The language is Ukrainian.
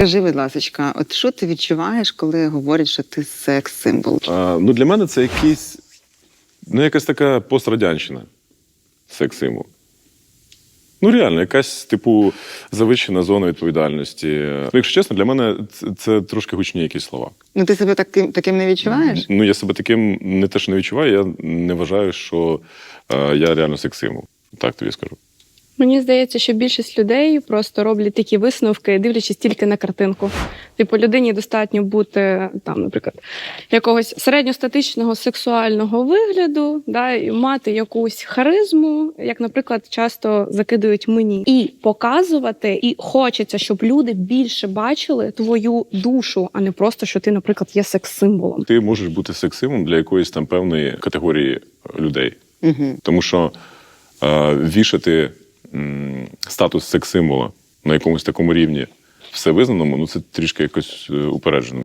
Скажи, будь ласка, от що ти відчуваєш, коли говорять, що ти секс-символ? Ну, для мене це якийсь, ну, якась така пострадянщина. Секс-символ. Ну, реально, якась, типу, завищена зона відповідальності. Ну, якщо чесно, для мене це, це трошки гучні якісь слова. Ну ти себе таким таким не відчуваєш? Ну, я себе таким не те, що не відчуваю, я не вважаю, що е, я реально секс-символ. Так тобі скажу. Мені здається, що більшість людей просто роблять такі висновки, дивлячись тільки на картинку. Типу, людині достатньо бути там, наприклад, якогось середньостатичного сексуального вигляду, да, і мати якусь харизму, як, наприклад, часто закидують мені, і показувати, і хочеться, щоб люди більше бачили твою душу, а не просто, що ти, наприклад, є секс-символом. Ти можеш бути секс-символом для якоїсь там певної категорії людей. Угу. Тому що е, вішати статус секс-символа на якомусь такому рівні все визнаному, ну це трішки якось е, упереджено.